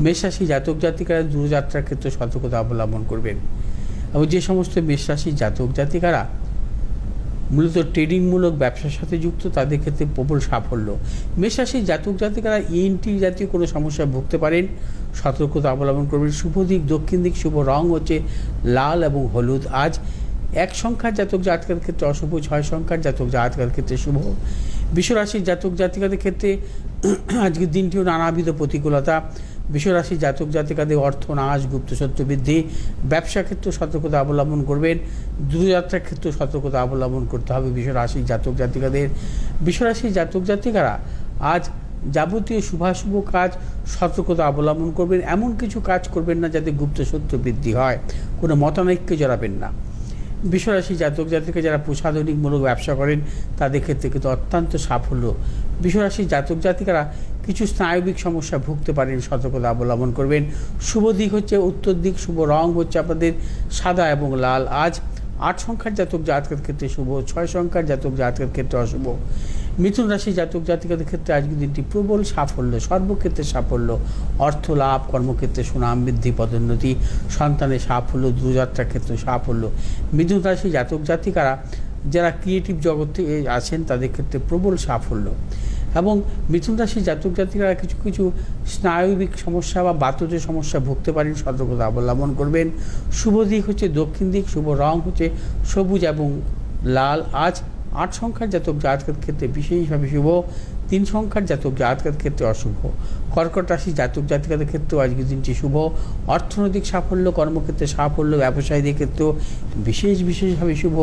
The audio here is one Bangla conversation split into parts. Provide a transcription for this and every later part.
মেষরাশি জাতক জাতিকারা দূরযাত্রার ক্ষেত্রে সতর্কতা অবলম্বন করবেন। এবং যে সমস্ত মেষরাশি জাতক জাতিকারা মূলত ট্রেডিংমূলক ব্যবসার সাথে যুক্ত, তাদের ক্ষেত্রে প্রবল সাফল্য। মেষরাশি জাতক জাতিকারা ইএনটি জাতীয় কোনো সমস্যায় ভুগতে পারেন, সতর্কতা অবলম্বন করবেন। শুভ দিক, দক্ষিণ দিক, শুভ রং হচ্ছে লাল এবং হলুদ। আজ এক সংখ্যার জাতক জাতকের ক্ষেত্রে অশুভ, ছয় সংখ্যার জাতক জাতকের ক্ষেত্রে শুভ। বিশ্বরাশির জাতক জাতিকাদের ক্ষেত্রে আজকের দিনটিও নানাবিধ প্রতিকূলতা। বিশ্বরাশির জাতক জাতিকাদের অর্থ নাশ গুপ্তসত্য বৃদ্ধি, ব্যবসা ক্ষেত্রে সতর্কতা অবলম্বন করবেন দূরযাত্রার ক্ষেত্রে সতর্কতা অবলম্বন করতে হবে বিশ্বরাশির জাতক জাতিকাদের। বিশ্বরাশির জাতক জাতিকারা আজ যাবতীয় শুভাশুভ কাজ সতর্কতা অবলম্বন করবেন, এমন কিছু কাজ করবেন না যাতে গুপ্তসত্য বৃদ্ধি হয়। কোনো মতানৈক্যে জড়াবেন না। বিশ্বরাশি জাতক জাতিকা যারা প্রসাধনিকমূলক ব্যবসা করেন, তাদের ক্ষেত্রে কিন্তু অত্যন্ত সাফল্য বিশ্বরাশি জাতক জাতিকারা কিছু স্নায়বিক সমস্যা ভুগতে পারেন, সতর্কতা অবলম্বন করবেন। শুভ দিক হচ্ছে উত্তর দিক, শুভ রং হচ্ছে আপনাদের সাদা এবং লাল। আজ আট সংখ্যার জাতক জাতকের ক্ষেত্রে শুভ, ছয় সংখ্যার জাতক জাতকের ক্ষেত্রে অশুভ। মিথুন রাশি জাতক জাতিকাদের ক্ষেত্রে আজকের দিনটি প্রবল সাফল্য, সর্বক্ষেত্রে সাফল্য, অর্থ, লাভ, কর্মক্ষেত্রে সুনাম বৃদ্ধি, পদোন্নতি, সন্তানের সাফল্য দূরযাত্রার ক্ষেত্রে সাফল্য। মিথুন রাশি জাতক জাতিকারা যারা ক্রিয়েটিভ জগতে আছেন, তাদের ক্ষেত্রে প্রবল সাফল্য। এবং মিথুন রাশি জাতক জাতিকারা কিছু কিছু স্নায়বিক সমস্যা বা বাতজ সমস্যা ভুগতে পারেন, সতর্কতা অবলম্বন করবেন। শুভ দিক হচ্ছে দক্ষিণ দিক, শুভ রং হচ্ছে সবুজ এবং লাল। আজ আট সংখ্যার জাতক জাতকের ক্ষেত্রে বিশেষভাবে শুভ, তিন সংখ্যার জাতক জাতকের ক্ষেত্রে অশুভ। কর্কট রাশি জাতক জাতিকাদের ক্ষেত্রেও আজকের দিনটি শুভ। অর্থনৈতিক সাফল্য, কর্মক্ষেত্রে সাফল্য, ব্যবসায়ীদের ক্ষেত্রেও বিশেষ বিশেষভাবে শুভ।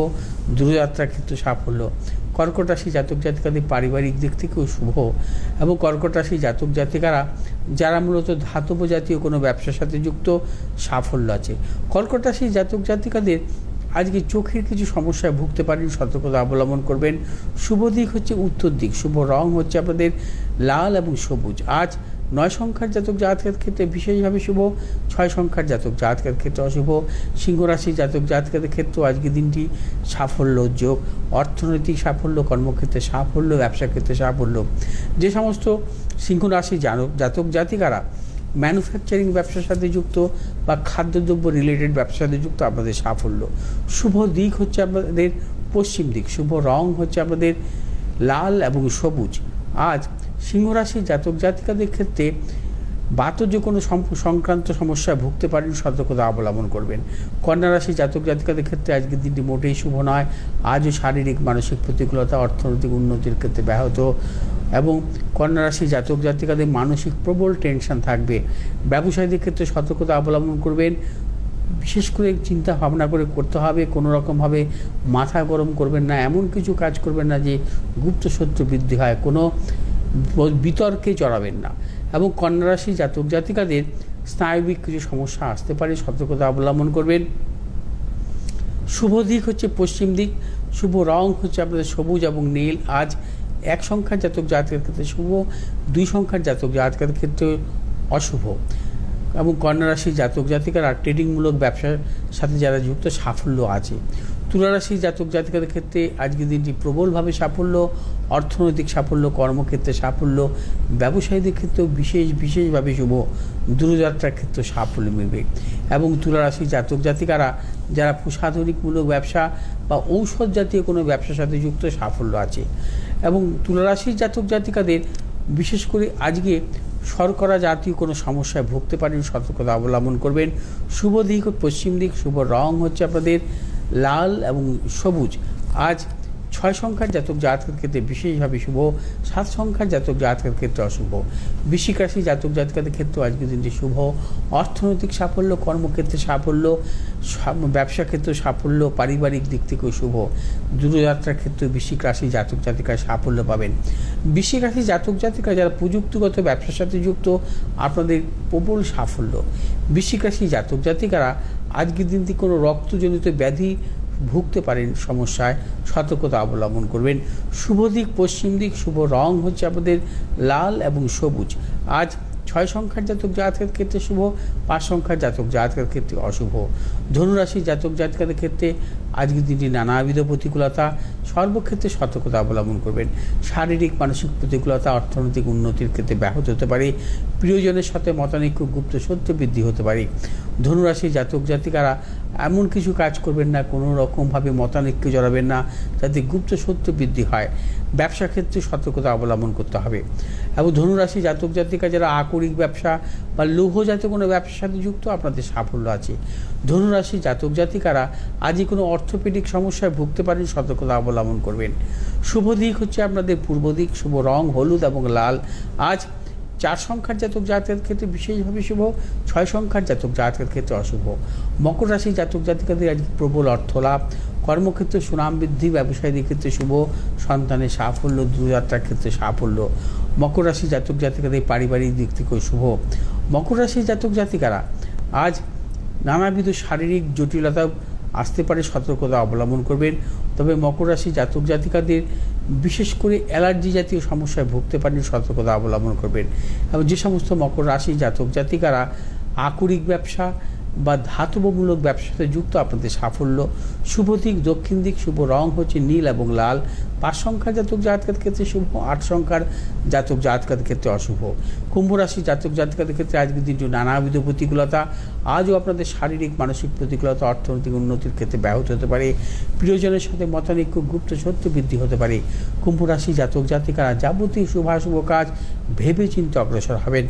দূরযাত্রার ক্ষেত্রে সাফল্য। কর্কট রাশি জাতক জাতিকাদের পারিবারিক দিক থেকেও শুভ এবং কর্কট রাশি জাতক জাতিকারা, যারা মূলত ধাতব জাতীয় কোনো ব্যবসার সাথে যুক্ত, সাফল্য আছে। কর্কট রাশি জাতক জাতিকাদের আজকে চোখের কিছু সমস্যায় ভুগতে পারেন, সতর্কতা অবলম্বন করবেন। শুভ দিক হচ্ছে উত্তর দিক, শুভ রং হচ্ছে আপনাদের লাল এবং সবুজ। আজ নয় সংখ্যার জাতক জাতকের ক্ষেত্রে বিশেষভাবে শুভ, ছয় সংখ্যার জাতক জাতকের ক্ষেত্রে অশুভ সিংহ রাশি জাতক জাতকের ক্ষেত্রেও আজকে দিনটি সাফল্য যোগ। অর্থনৈতিক সাফল্য, কর্মক্ষেত্রে সাফল্য ব্যবসা ক্ষেত্রে সাফল্য। যে সমস্ত সিংহ রাশি জাতক জাতক জাতিকারা ম্যানুফ্যাকচারিং ব্যবসার সাথে যুক্ত বা খাদ্যদ্রব্য রিলেটেড ব্যবসার সাথে যুক্ত, আপনাদের সাফল্য। শুভ দিক হচ্ছে আপনাদের পশ্চিম দিক, শুভ রং হচ্ছে আপনাদের লাল এবং সবুজ। আজ সিংহরাশি জাতক জাতিকাদের ক্ষেত্রে বাতজ কোনো সংক্রান্ত সমস্যায় ভুগতে পারেন, সতর্কতা অবলম্বন করবেন। কন্যা রাশি জাতক জাতিকাদের ক্ষেত্রে আজকের দিনটি মোটেই শুভ নয়। আজও শারীরিক, মানসিক প্রতিকূলতা, অর্থনৈতিক উন্নতির ক্ষেত্রে ব্যাহত এবং কন্যা রাশি জাতক জাতিকাদের মানসিক প্রবল টেনশন থাকবে। ব্যবসায়ীদের ক্ষেত্রে সতর্কতা অবলম্বন করবেন। বিশেষ করে চিন্তা ভাবনা করে করতে হবে, কোনো রকমভাবে মাথা গরম করবেন না, এমন কিছু কাজ করবেন না যে গুপ্ত শত্রু বৃদ্ধি হয়, কোনো বিতর্কে চড়াবেন না। এবং কন্যা রাশি জাতক জাতিকাদের স্নায়বিক কিছু সমস্যা আসতে পারে, সতর্কতা অবলম্বন করবেন। শুভ দিক হচ্ছে পশ্চিম দিক, শুভ রং হচ্ছে আপনাদের সবুজ এবং নীল। আজ এক সংখ্যার জাতক জাতকের ক্ষেত্রে শুভ, দুই সংখ্যার জাতক জাতকের ক্ষেত্রে অশুভ। এবং কন্যা রাশির জাতক জাতিকারা ট্রেডিংমূলক ব্যবসার সাথে যারা যুক্ত, সাফল্য আছে। তুলারাশি জাতক জাতিকাদের ক্ষেত্রে আজকের দিনটি প্রবলভাবে সাফল্য, অর্থনৈতিক সাফল্য, কর্মক্ষেত্রে সাফল্য, ব্যবসায়ীদের ক্ষেত্রেও বিশেষ, বিশেষভাবে শুভ। দূরযাত্রার ক্ষেত্রে সাফল্য মিলবে। এবং তুলারাশি জাতক জাতিকারা যারা প্রসাধনিকমূলক ব্যবসা বা ঔষধ জাতীয় কোনো ব্যবসার সাথে যুক্ত, সাফল্য আছে। এবং তুলা রাশির জাতক জাতিকাদের, বিশেষ করে আজকে শর্করা জাতীয় কোনো সমস্যায় ভুগতে পারেন, সতর্কতা অবলম্বন করবেন। শুভ দিক, পশ্চিম দিক, শুভ রং হচ্ছে আপনাদের লাল এবং সবুজ। আজ ছয় সংখ্যার জাতক জাতকের ক্ষেত্রে বিশেষভাবে শুভ, সাত সংখ্যার জাতক জাতকের ক্ষেত্রে অশুভ। বৃশ্চিক রাশি জাতক জাতকের ক্ষেত্রে আজকের দিনটি শুভ। অর্থনৈতিক সাফল্য, কর্মক্ষেত্রে সাফল্য ব্যবসা ক্ষেত্রে সাফল্য, পারিবারিক দিক থেকেও শুভ। দূরযাত্রার ক্ষেত্রে বৃশ্চিক রাশি জাতক জাতিকায় সাফল্য পাবেন। বৃশ্চিক রাশি জাতক জাতিকা যারা প্রযুক্তিগত ব্যবসার সাথে যুক্ত, আপনাদের প্রবল সাফল্য। বৃশ্চিক রাশি জাতক জাতিকারা আজকের দিনটি কোনো রক্তজনিত ব্যাধি ভুগতে পারেন সমস্যায়, সতর্কতা অবলম্বন করবেন। শুভ দিক, পশ্চিম দিক, শুভ রং হচ্ছে আপনাদের লাল এবং সবুজ। আজ ছয় সংখ্যার জাতক জাতকের ক্ষেত্রে শুভ, পাঁচ সংখ্যার জাতক জাতকের ক্ষেত্রে অশুভ। ধনুরাশি জাতক জাতকের ক্ষেত্রে আজকের দিনটি নানাবিধ প্রতিকূলতা, সর্বক্ষেত্রে সতর্কতা অবলম্বন করবেন। শারীরিক, মানসিক প্রতিকূলতা, অর্থনৈতিক উন্নতির ক্ষেত্রে ব্যাহত হতে পারে। প্রিয়জনের সাথে মতানৈক্য, গুপ্ত সত্য বৃদ্ধি হতে পারে। ধনুরাশি জাতক জাতিকারা এমন কিছু কাজ করবেন না, কোনো রকমভাবে মতানৈক্য জড়াবেন না, যাতে গুপ্ত সত্য বৃদ্ধি হয়। ব্যবসা ক্ষেত্রে সতর্কতা অবলম্বন করতে হবে। এবং ধনুরাশি জাতক জাতিকা যারা আকরিক ব্যবসা বা লৌহ জাতীয় কোনো ব্যবসার সাথে যুক্ত, আপনাদের সাফল্য আছে। ধনুরাশি জাতক জাতিকারা আজই কোনো অর্থোপেডিক সমস্যায় ভুগতে পারেন, সতর্কতা অবলম্বন করবেন। শুভ দিক হচ্ছে আপনাদের পূর্ব দিক, শুভ রং হলুদ এবং লাল। আজ চার সংখ্যার জাতক জাতকের ক্ষেত্রে বিশেষভাবে শুভ, ছয় সংখ্যার জাতক জাতকের ক্ষেত্রে অশুভ। মকর রাশি জাতক জাতিকাদের আজ প্রবল অর্থ লাভ কর্মক্ষেত্রে সুনাম বৃদ্ধি, ব্যবসায়ীদের ক্ষেত্রে শুভ, সন্তানের সাফল্য, দূরযাত্রার ক্ষেত্রে সাফল্য। মকর রাশি জাতক জাতিকাদের পারিবারিক দিক থেকেও শুভ। মকর রাশি জাতক জাতিকারা আজ নানাবিধ শারীরিক জটিলতা আসতে পারে, সতর্কতা অবলম্বন করবেন। তবে মকর রাশি জাতক জাতিকাদের, বিশেষ করে অ্যালার্জি জাতীয় সমস্যায় ভুগতে পারেন, সতর্কতা অবলম্বন করবেন। এবং যে সমস্ত মকর রাশি জাতক জাতিকারা, আকরিক ব্যবসা বা ধাতবমূলক ব্যবসাতে যুক্ত আপনাদের সাফল্য। শুভ দিক, দক্ষিণ দিক, শুভ রং হচ্ছে নীল এবং লাল। পাঁচ সংখ্যার জাতক জাতকের ক্ষেত্রে শুভ, আট সংখ্যার জাতক জাতকের ক্ষেত্রে অশুভ। কুম্ভ রাশি জাতক জাতকের ক্ষেত্রে আজকের দিনটি নানাবিধ প্রতিকূলতা। আজও আপনাদের শারীরিক, মানসিক প্রতিকূলতা, অর্থনৈতিক উন্নতির ক্ষেত্রে ব্যাহত হতে পারে। প্রিয়জনের সাথে মতানৈক্য, গুপ্ত সত্য বৃদ্ধি হতে পারে। কুম্ভ রাশি জাতক জাতিকারা যাবতীয় শুভাশুভ কাজ ভেবে চিন্তে অগ্রসর হবেন।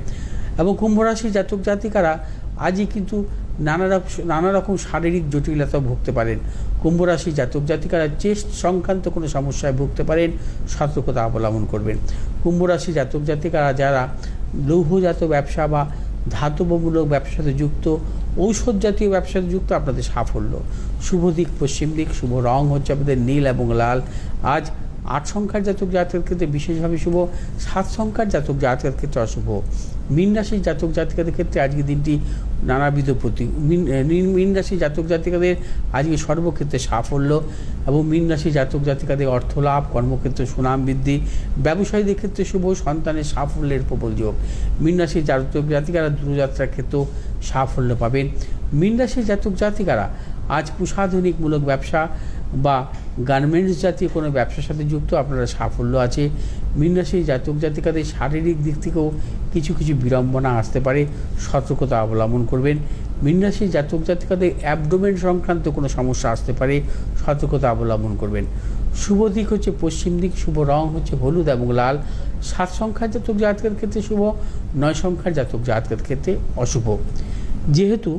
এবং কুম্ভ রাশি জাতক জাতিকারা আজই কিন্তু নানা রকম শারীরিক জটিলতা ভুগতে পারেন। কুম্ভ রাশি জাতক জাতিকারা চেস্ট সংক্রান্ত কোনো সমস্যায় ভুগতে পারেন, সতর্কতা অবলম্বন করবেন। কুম্ভ রাশি জাতক জাতিকারা যারা লৌহজাত ব্যবসা বা ধাতবমূলক ব্যবসাতে যুক্ত, ঔষধ জাতীয় ব্যবসাতে যুক্ত, আপনাদের সাফল্য। শুভ দিক, পশ্চিম দিক, শুভ রং হচ্ছে আপনাদের নীল এবং লাল। আজ আট সংখ্যার জাতক জাতকের ক্ষেত্রে বিশেষভাবে শুভ, সাত সংখ্যার জাতক জাতকের ক্ষেত্রে অশুভ। মীন রাশির জাতক জাতিকাদের ক্ষেত্রে আজকের দিনটি নানাবিধ প্রতীক মীন- রাশি জাতক জাতিকাদের আজকে সর্বক্ষেত্রে সাফল্য এবং মীন রাশি জাতক জাতিকাদের অর্থ লাভ, কর্মক্ষেত্রে সুনাম বৃদ্ধি, ব্যবসায়ীদের ক্ষেত্রে শুভ, সন্তানের সাফল্যের প্রবল যোগ। মীন রাশি জাতক জাতিকারা দূরযাত্রার ক্ষেত্রেও সাফল্য পাবেন। মীন রাশি জাতক জাতিকারা আজ প্রসাধনিকমূলক ব্যবসা বা গার্মেন্টস জাতীয় কোনো ব্যবসার সাথে যুক্ত আপনারা সাফল্য আছে। মীন রাশির জাতক জাতিকাদের শারীরিক দিক থেকেও কিছু কিছু বিড়ম্বনা আসতে পারে। সতর্কতা অবলম্বন করবেন। মীন রাশির জাতক জাতিকাদের অ্যাবডোমেন সংক্রান্ত কোনো সমস্যা আসতে পারে। সতর্কতা অবলম্বন করবেন। শুভ দিক হচ্ছে পশ্চিম দিক, শুভ রং হচ্ছে হলুদ এবং লাল। সাত সংখ্যার জাতক জাতকের ক্ষেত্রে শুভ, নয় সংখ্যার জাতক জাতকের ক্ষেত্রে অশুভ। যেহেতু